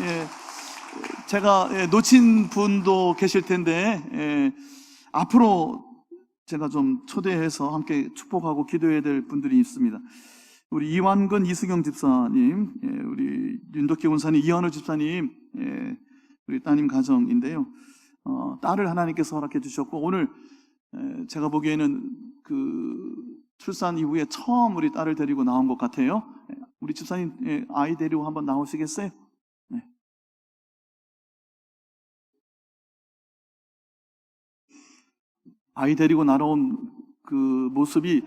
예, 제가 예, 놓친 분도 계실 텐데 예, 앞으로 제가 좀 초대해서 함께 축복하고 기도해야 될 분들이 있습니다. 우리 이완근 이수경 집사님, 예, 우리 윤덕기 원사님, 이현우 집사님, 예, 우리 따님 가정인데요. 어, 딸을 하나님께서 허락해 주셨고 오늘 에, 제가 보기에는 그 출산 이후에 처음 우리 딸을 데리고 나온 것 같아요. 예, 우리 집사님 예, 아이 데리고 한번 나오시겠어요? 아이 데리고 날아온 그 모습이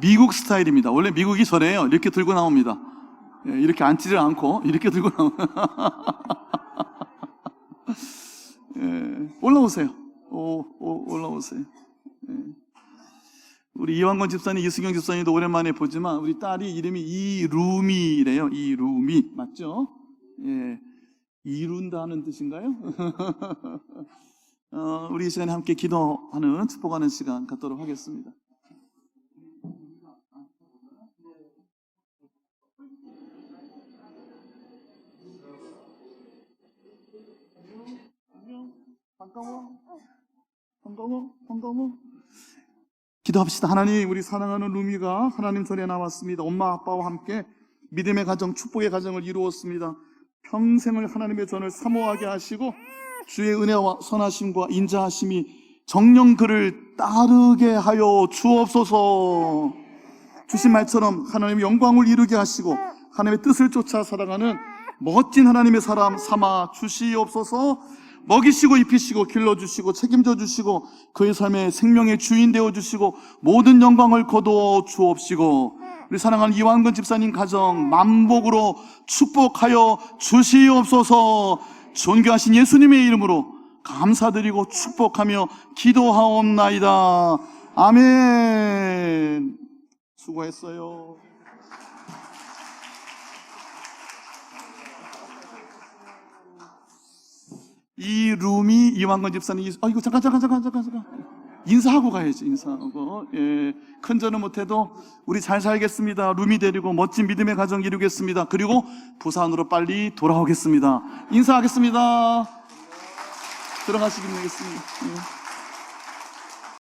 미국 스타일입니다. 원래 미국이 저래요. 이렇게 들고 나옵니다. 예, 이렇게 앉지를 않고 이렇게 들고 나오. 예, 올라오세요. 오, 오, 올라오세요. 예. 우리 이완권 집사님, 이수경 집사님도 오랜만에 보지만 우리 딸이 이름이 이루미래요. 이루미 맞죠? 예, 이룬다는 뜻인가요? 어, 우리 이 시간에 함께 기도하는 축복하는 시간 갖도록 하겠습니다. 반가워. 반가워. 반가워. 기도합시다. 하나님, 우리 사랑하는 루미가 하나님 전에 나왔습니다. 엄마, 아빠와 함께 믿음의 가정, 축복의 가정을 이루었습니다. 평생을 하나님의 전을 사모하게 하시고 주의 은혜와 선하심과 인자하심이 정령 그를 따르게 하여 주옵소서. 주신 말처럼 하나님의 영광을 이루게 하시고 하나님의 뜻을 쫓아 살아가는 멋진 하나님의 사람 삼아 주시옵소서. 먹이시고 입히시고 길러주시고 책임져 주시고 그의 삶의 생명의 주인 되어 주시고 모든 영광을 거두어 주옵시고 우리 사랑하는 이완근 집사님 가정 만복으로 축복하여 주시옵소서 존귀하신 예수님의 이름으로 감사드리고 축복하며 기도하옵나이다. 아멘. 수고했어요. 이 룸이 이완건 집사님, 이- 아, 이거 잠깐, 잠깐, 잠깐, 잠깐, 잠깐. 인사하고 가야지, 인사하고. 예. 큰 전은 못해도 우리 잘 살겠습니다. 룸이 데리고 멋진 믿음의 가정 이루겠습니다. 그리고 부산으로 빨리 돌아오겠습니다. 인사하겠습니다. 들어가시기 바라겠습니다. 예.